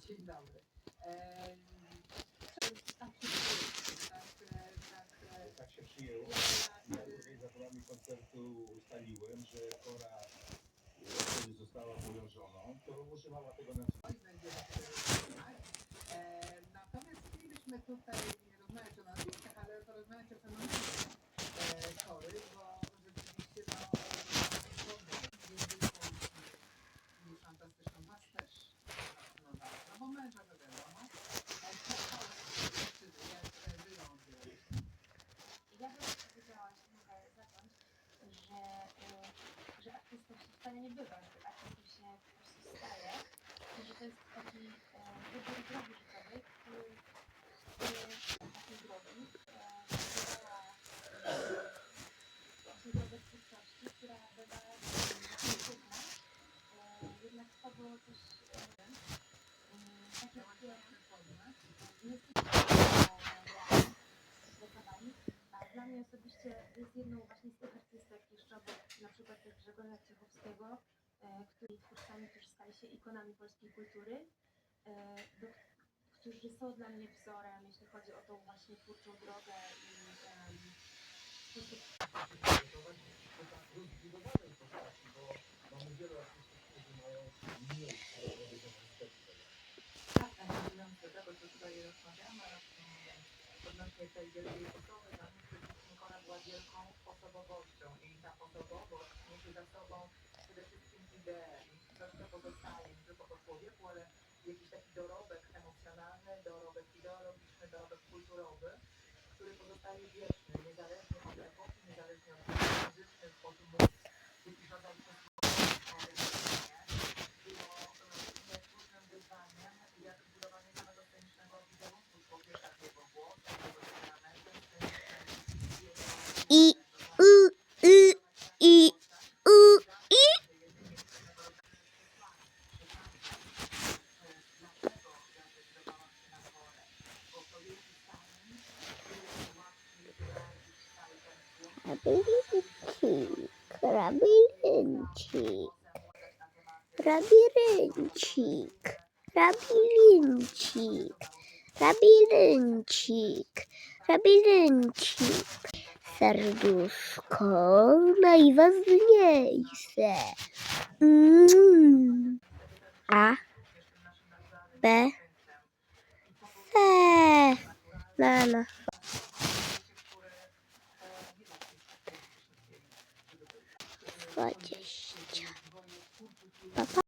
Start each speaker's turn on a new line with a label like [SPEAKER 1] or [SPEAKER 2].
[SPEAKER 1] Dzień dobry. Tak, tak, tak.
[SPEAKER 2] Tak się przyjęło. Ja tutaj za porami koncertu ustaliłem, że pora kiedy została moją żoną, to używała tego na
[SPEAKER 1] Natomiast chcielibyśmy tutaj nie rozmawiać o nazwiskach, ale porozmawiać o fenomenie e,
[SPEAKER 3] że, y, że artystą się wcale nie bywa, że artystą się po prostu staje i że to jest taki e, wybór drogi życiowej, który, który takiej drogi e, drogę twórczości, która bywa trudna, e, jednak to było coś e, mm, tak jak ja, nie. A dla mnie osobiście jest jedną właśnie z Grzegorza Ciechowskiego, e, którzy twórcami, którzy stali się ikonami polskiej kultury, e, do, którzy są dla mnie wzorem, jeśli chodzi o tą właśnie twórczą drogę i
[SPEAKER 2] architektury.
[SPEAKER 1] Tak, osobowość niesie za sobą przede wszystkim ideę i coś, co pozostaje nie tylko po człowieku, ale jakiś taki dorobek emocjonalny, dorobek ideologiczny, dorobek kulturowy, który pozostaje wieczny, niezależnie od epoki, niezależnie od muzycznych, sposób jaki rodzaj było
[SPEAKER 4] labiryncik, labiryncik, labiryncik, labiryncik, labiryncik, serduszko najważniejsze. Mm. A, B, C, na, na, Па-па.